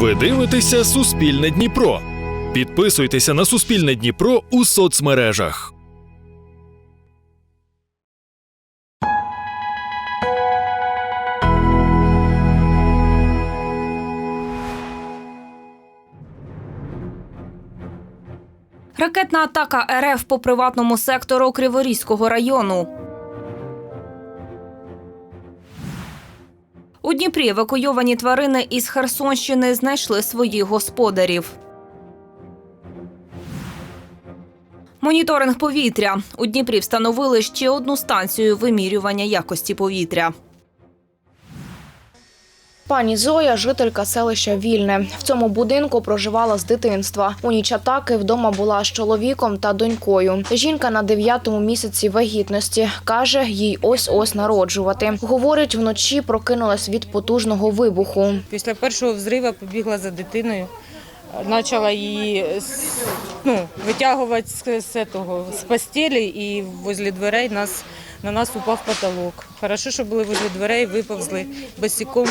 Ви дивитеся Суспільне Дніпро. Підписуйтеся на Суспільне Дніпро у соцмережах. Ракетна атака РФ по приватному сектору Криворізького району. У Дніпрі евакуйовані тварини із Херсонщини знайшли своїх господарів. Моніторинг повітря. У Дніпрі встановили ще одну станцію вимірювання якості повітря. Пані Зоя, жителька селища Вільне. В цьому будинку проживала з дитинства. У ніч атаки вдома була з чоловіком та донькою. Жінка на дев'ятому місяці вагітності каже, їй ось ось народжувати. Говорить, вночі прокинулась від потужного вибуху. Після першого взриву побігла за дитиною, почала її ну, витягувати з, з, того, з постелі і возле дверей нас, на нас упав потолок. Хорошо, що були возле дверей, виповзли босиком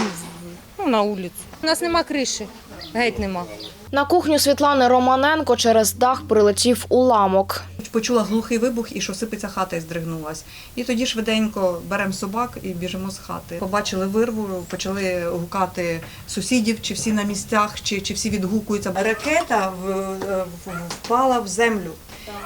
ну, на вулицю. У нас нема криші, геть нема. На кухню Світлани Романенко через дах прилетів уламок. Почула глухий вибух і що сипеться хата і здригнулась. І тоді швиденько беремо собак і біжимо з хати. Побачили вирву, почали гукати сусідів, чи всі на місцях, чи, чи всі відгукуються. Ракета впала в землю.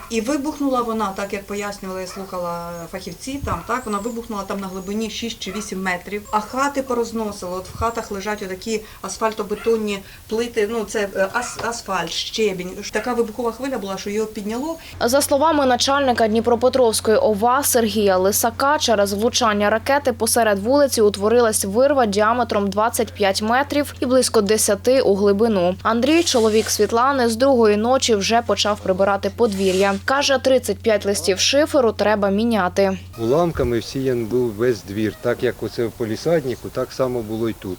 І вибухнула вона, так як пояснювала, я слухала фахівці там, так вона вибухнула там на глибині 6 чи 8 метрів, а хати порозносило. От в хатах лежать отакі асфальтобетонні плити, ну це е, ас, асфальт, щебінь. Така вибухова хвиля була, що його підняло, За словами начальника Дніпропетровської ОВА Сергія Лисака, через влучання ракети посеред вулиці утворилась вирва діаметром 25 метрів і близько 10 у глибину. Андрій, чоловік Світлани, з другої ночі вже почав прибирати подвір'я. Каже, 35 листів шиферу треба міняти. Уламками всіян був весь двір. Так як оце в полісаднику, так само було і тут,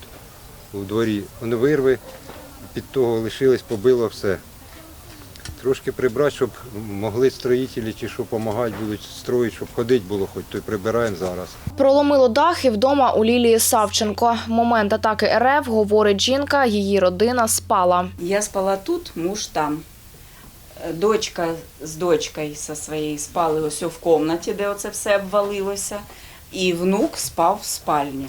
у дворі. Вони вирви під того лишились, побило все. Трошки прибрати, щоб могли строїтелі чи що допомагати будуть строїти, щоб ходити було, хоч то й прибираємо зараз. Проломило дах і вдома у Лілії Савченко. Момент атаки РФ, говорить жінка, її родина спала. Я спала тут, муж там. Дочка з дочкою зі своєю спали ось в кімнаті, де оце все обвалилося, і внук спав в спальні.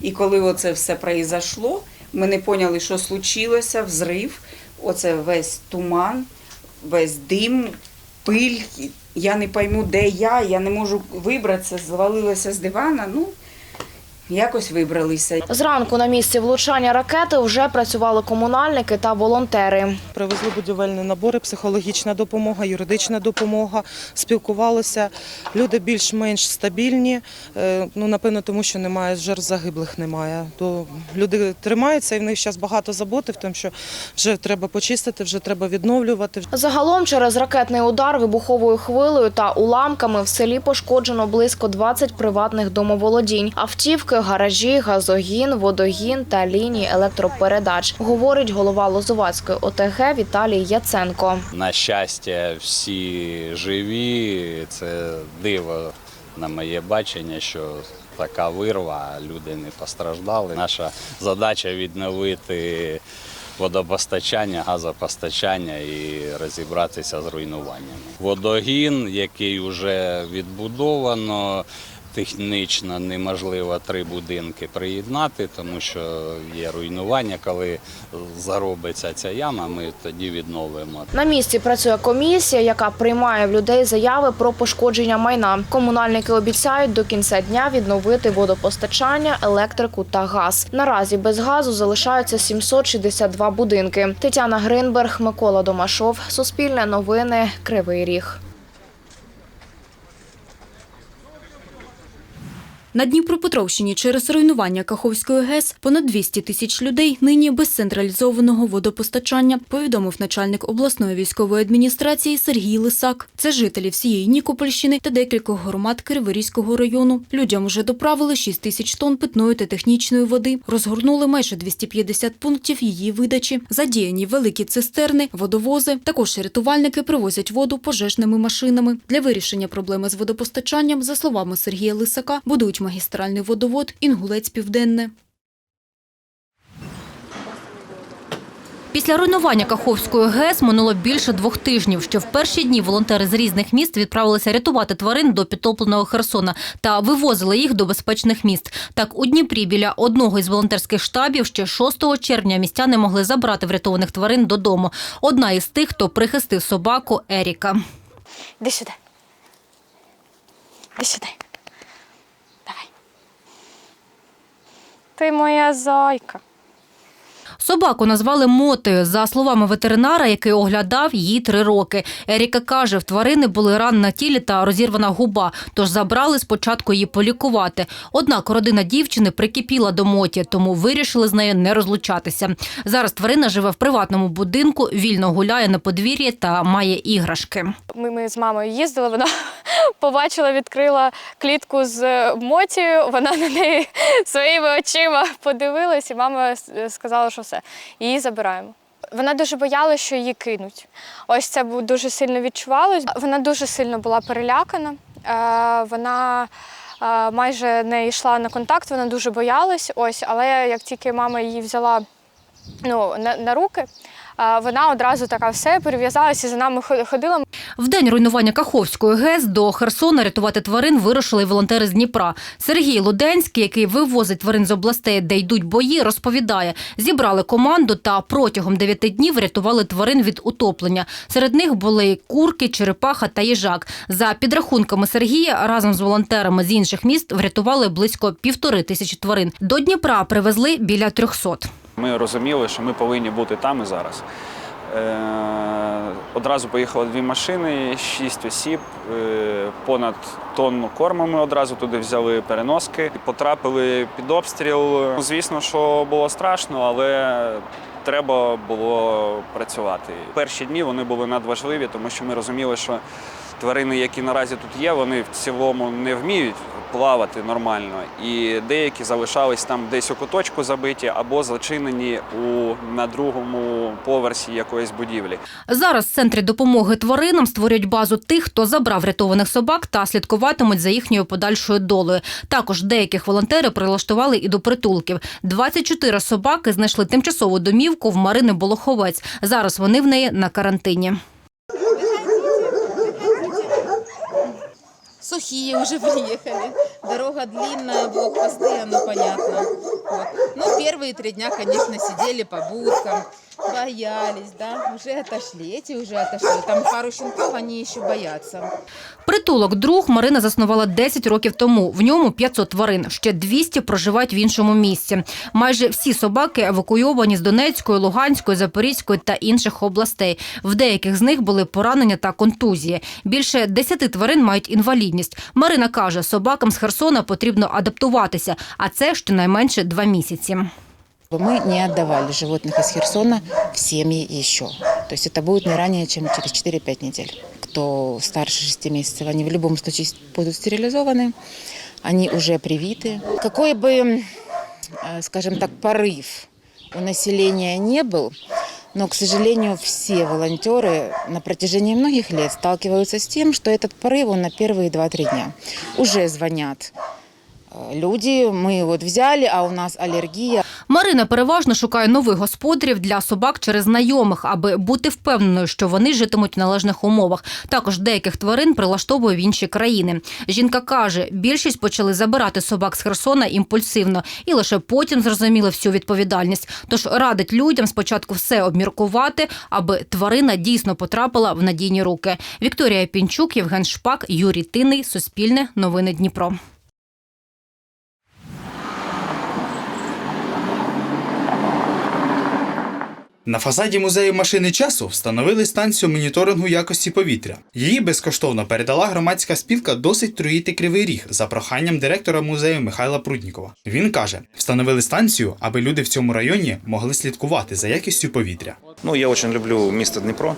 І коли оце все произошло, ми не поняли, що случилося, взрив, оце весь туман, весь дим, пиль. Я не пойму, де я, я не можу вибратися, звалилася з дивана. Ну, якось вибралися. Зранку на місці влучання ракети вже працювали комунальники та волонтери. Привезли будівельні набори, психологічна допомога, юридична допомога. Спілкувалися. Люди більш-менш стабільні. Е, Ну, напевно, тому що немає жертв загиблих немає. То люди тримаються і в них зараз багато заботи в тому, що вже треба почистити, вже треба відновлювати. Загалом через ракетний удар вибуховою хвилею та уламками в селі пошкоджено близько 20 приватних домоволодінь, автівки, гаражі, газогін, водогін та лінії електропередач, говорить голова Лозувацької ОТГ Віталій Яценко. На щастя, всі живі. Це диво на моє бачення, що така вирва, люди не постраждали. Наша задача відновити водопостачання, газопостачання і розібратися з руйнуваннями. Водогін, який вже відбудовано. Технічно неможливо три будинки приєднати, тому що є руйнування. Коли заробиться ця яма, ми тоді відновимо. На місці працює комісія, яка приймає в людей заяви про пошкодження майна. Комунальники обіцяють до кінця дня відновити водопостачання, електрику та газ. Наразі без газу залишаються 762 будинки. Тетяна Гринберг, Микола Домашов, Суспільне новини, Кривий Ріг. На Дніпропетровщині через руйнування Каховської ГЕС понад 200 тисяч людей нині без централізованого водопостачання, повідомив начальник обласної військової адміністрації Сергій Лисак. Це жителі всієї Нікопольщини та декількох громад Криворізького району. Людям вже доправили 6 тисяч тонн питної та технічної води, розгорнули майже 250 пунктів її видачі. Задіяні великі цистерни, водовози. Також рятувальники привозять воду пожежними машинами. Для вирішення проблеми з водопостачанням, за словами Сергія Лисака, будують магістральний водовод Інгулець Південне. Після руйнування Каховської ГЕС минуло більше двох тижнів. Ще в перші дні волонтери з різних міст відправилися рятувати тварин до підтопленого Херсона та вивозили їх до безпечних міст. Так, у Дніпрі біля одного із волонтерських штабів ще 6 червня містяни могли забрати врятованих тварин додому. Одна із тих, хто прихистив собаку Еріка. Іди сюди. Іди сюди. Ти моя зайка. Собаку назвали Мотою. За словами ветеринара, який оглядав її три роки. Еріка каже, в тварини були ран на тілі та розірвана губа, тож забрали спочатку її полікувати. Однак родина дівчини прикипіла до Моті, тому вирішили з нею не розлучатися. Зараз тварина живе в приватному будинку, вільно гуляє на подвір'ї та має іграшки. Ми, ми з мамою їздили, вона побачила, відкрила клітку з мотією, вона на неї своїми очима подивилась, і мама сказала, що все, її забираємо. Вона дуже боялася, що її кинуть. Ось це дуже сильно відчувалось. Вона дуже сильно була перелякана. Е, Вона е, майже не йшла на контакт, вона дуже боялась. Ось, але як тільки мама її взяла ну, на, на руки, вона одразу така все перев'язалася за нами хо- ходила. В день руйнування Каховської ГЕС до Херсона рятувати тварин вирушили волонтери з Дніпра. Сергій Луденський, який вивозить тварин з областей, де йдуть бої, розповідає, зібрали команду та протягом дев'яти днів рятували тварин від утоплення. Серед них були курки, черепаха та їжак. За підрахунками Сергія, разом з волонтерами з інших міст врятували близько півтори тисячі тварин. До Дніпра привезли біля трьохсот. Ми розуміли, що ми повинні бути там і зараз. Е, одразу поїхало дві машини, шість осіб, е, понад тонну корму ми одразу туди взяли переноски. Потрапили під обстріл. Ну, Звісно, що було страшно, але треба було працювати. Перші дні вони були надважливі, тому що ми розуміли, що тварини, які наразі тут є, вони в цілому не вміють плавати нормально. І деякі залишались там десь у куточку забиті або зачинені у, на другому поверсі якоїсь будівлі. Зараз в центрі допомоги тваринам створюють базу тих, хто забрав врятованих собак та слідкуватимуть за їхньою подальшою долею. Також деяких волонтери прилаштували і до притулків. 24 собаки знайшли тимчасову домівку в Марини Болоховець. Зараз вони в неї на карантині. Сухие уже приехали. Дорога длинная, блокпосты, оно понятно. Вот. Ну, первые три дня, конечно, сидели по будкам, боялись, да, уже отошли, эти уже отошли. Там пару щенков, они еще боятся. Притулок друг Марина заснувала 10 років тому. В ньому 500 тварин. Ще 200 проживають в іншому місці. Майже всі собаки евакуйовані з Донецької, Луганської, Запорізької та інших областей. В деяких з них були поранення та контузії. Більше 10 тварин мають інвалідність. Марина каже, собакам з Херсона потрібно адаптуватися, а це щонайменше два місяці. Мы не отдавали животных из Херсона в семьи еще. То есть это будет не ранее, чем через 4-5 недель. Кто старше 6 месяцев, они в любом случае будут стерилизованы, они уже привиты. Какой бы, э, скажем так, порыв у населения не был, но, к сожалению, все волонтеры на протяжении многих лет сталкиваются с тем, что этот порыв он на первые 2-3 дня. Уже звонят э, люди, мы вот взяли, а у нас аллергия, Марина переважно шукає нових господарів для собак через знайомих, аби бути впевненою, що вони житимуть в належних умовах. Також деяких тварин прилаштовує в інші країни. Жінка каже, більшість почали забирати собак з Херсона імпульсивно і лише потім зрозуміли всю відповідальність. Тож радить людям спочатку все обміркувати, аби тварина дійсно потрапила в надійні руки. Вікторія Пінчук, Євген Шпак, Юрій Тиний, Суспільне, Новини Дніпро. На фасаді музею машини часу встановили станцію моніторингу якості повітря. Її безкоштовно передала громадська спілка досить труїти кривий ріг за проханням директора музею Михайла Пруднікова. Він каже, встановили станцію, аби люди в цьому районі могли слідкувати за якістю повітря. Ну, я очень люблю место Днепро.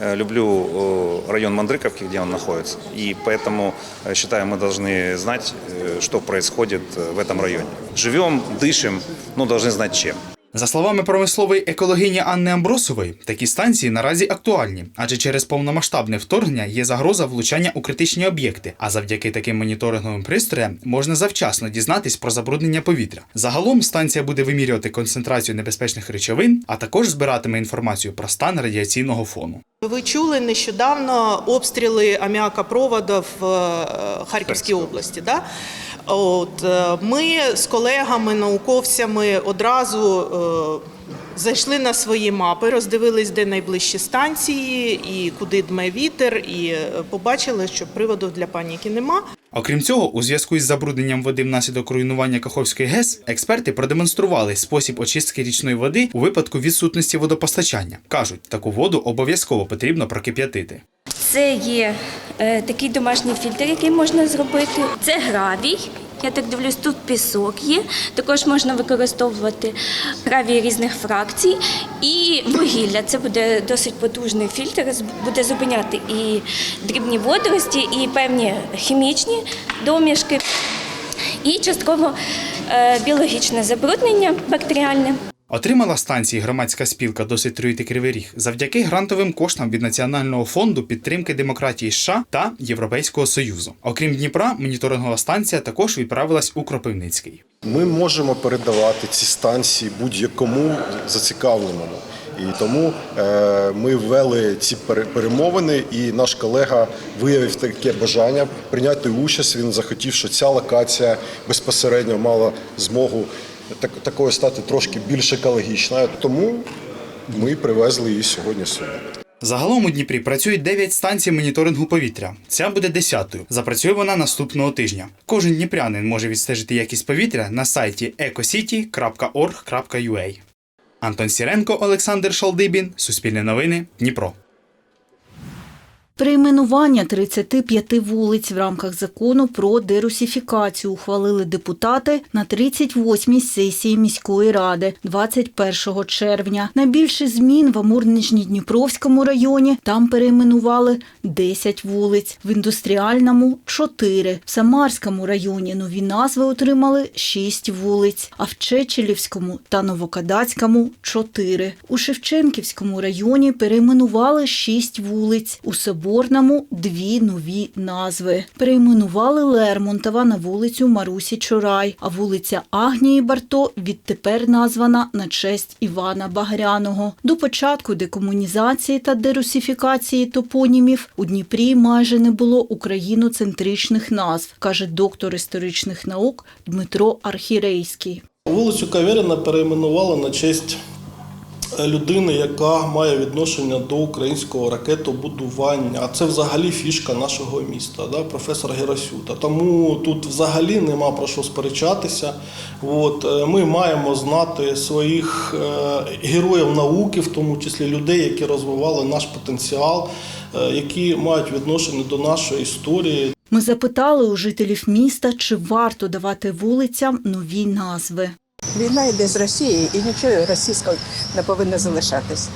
Э, Люблю э, район Мандриковки, где он находится. И поэтому, э, считаю, мы должны знать, э, что происходит э, в этом районе. Живем, дышим, ну, должны знать чем. За словами промислової екологині Анни Амбросової, такі станції наразі актуальні, адже через повномасштабне вторгнення є загроза влучання у критичні об'єкти. А завдяки таким моніторинговим пристроям можна завчасно дізнатись про забруднення повітря. Загалом станція буде вимірювати концентрацію небезпечних речовин, а також збиратиме інформацію про стан радіаційного фону. Ви чули нещодавно обстріли аміакопроводу в е, Харківській області. Да? От, е, ми з колегами, науковцями одразу е, зайшли на свої мапи, роздивились, де найближчі станції, і куди дме вітер, і е, побачили, що приводів для паніки нема. Окрім цього, у зв'язку із забрудненням води внаслідок руйнування Каховської ГЕС, експерти продемонстрували спосіб очистки річної води у випадку відсутності водопостачання. кажуть, таку воду обов'язково потрібно прокип'ятити. Це є е, такий домашній фільтр, який можна зробити. Це гравій. Я так дивлюсь, тут пісок є. Також можна використовувати гравій різних фракцій і вугілля. Це буде досить потужний фільтр, буде зупиняти і дрібні водорості, і певні хімічні домішки, і частково е, біологічне забруднення бактеріальне. Отримала станції громадська спілка досить труїти кривий ріг завдяки грантовим коштам від Національного фонду підтримки демократії США та Європейського Союзу. Окрім Дніпра, моніторингова станція також відправилась у Кропивницький. Ми можемо передавати ці станції будь-якому зацікавленому. І тому е, ми ввели ці пере- перемовини, і наш колега виявив таке бажання прийняти участь. Він захотів, що ця локація безпосередньо мала змогу так, такою стати трошки більш екологічною. Тому ми привезли її сьогодні сюди. Загалом у Дніпрі працюють 9 станцій моніторингу повітря. Ця буде 10-ю. Запрацює вона наступного тижня. Кожен дніпрянин може відстежити якість повітря на сайті ecocity.org.ua. Антон Сіренко, Олександр Шалдибін, Суспільне новини, Дніпро. Перейменування 35 вулиць в рамках закону про дерусифікацію ухвалили депутати на 38-й сесії міської ради 21 червня. Найбільше змін в Амур-Нижньодніпровському районі там перейменували 10 вулиць, в індустріальному 4. В Самарському районі нові назви отримали 6 вулиць, а в Чечелівському та Новокадацькому 4. У Шевченківському районі перейменували 6 вулиць. У Соборному дві нові назви. Перейменували Лермонтова на вулицю Марусі Чорай, а вулиця Агнії Барто відтепер названа на честь Івана Багряного. До початку декомунізації та дерусифікації топонімів у Дніпрі майже не було україноцентричних назв, каже доктор історичних наук Дмитро Архірейський. Вулицю Кавєріна перейменували на честь людини, яка має відношення до українського ракетобудування. А це взагалі фішка нашого міста, да? професор Герасюта. Тому тут взагалі нема про що сперечатися. От, е, ми маємо знати своїх е, героїв науки, в тому числі людей, які розвивали наш потенціал, е, які мають відношення до нашої історії. Ми запитали у жителів міста, чи варто давати вулицям нові назви. Війна йде з Росії і нічого російського не повинно залишатись.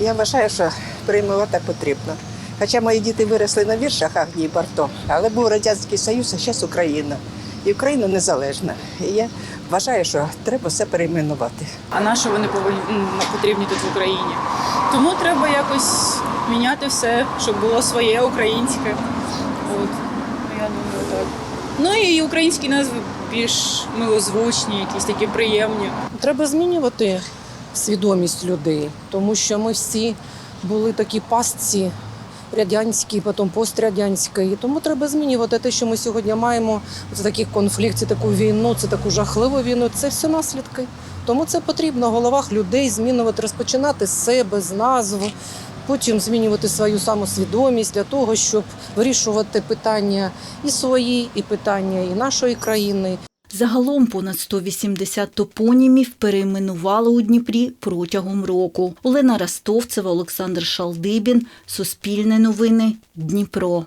Я вважаю, що приймувати потрібно. Хоча мої діти виросли на віршах Агнії Барто, але був Радянський Союз, а зараз Україна. І Україна незалежна. І я вважаю, що треба все перейменувати. А на що вони повинні потрібні тут в Україні? Тому треба якось міняти все, щоб було своє українське. От я думаю, так. Ну і українські назви більш милозвучні, якісь такі приємні. Треба змінювати свідомість людей, тому що ми всі були такі пастці радянські, потім пострадянські. Тому треба змінювати те, що ми сьогодні маємо. Це таких конфліктів, таку війну, це таку жахливу війну. Це все наслідки. Тому це потрібно в головах людей змінювати, розпочинати з себе, з назв, потім змінювати свою самосвідомість для того, щоб вирішувати питання і свої, і питання і нашої країни. Загалом понад 180 топонімів перейменували у Дніпрі протягом року. Олена Ростовцева, Олександр Шалдибін, Суспільне новини, Дніпро.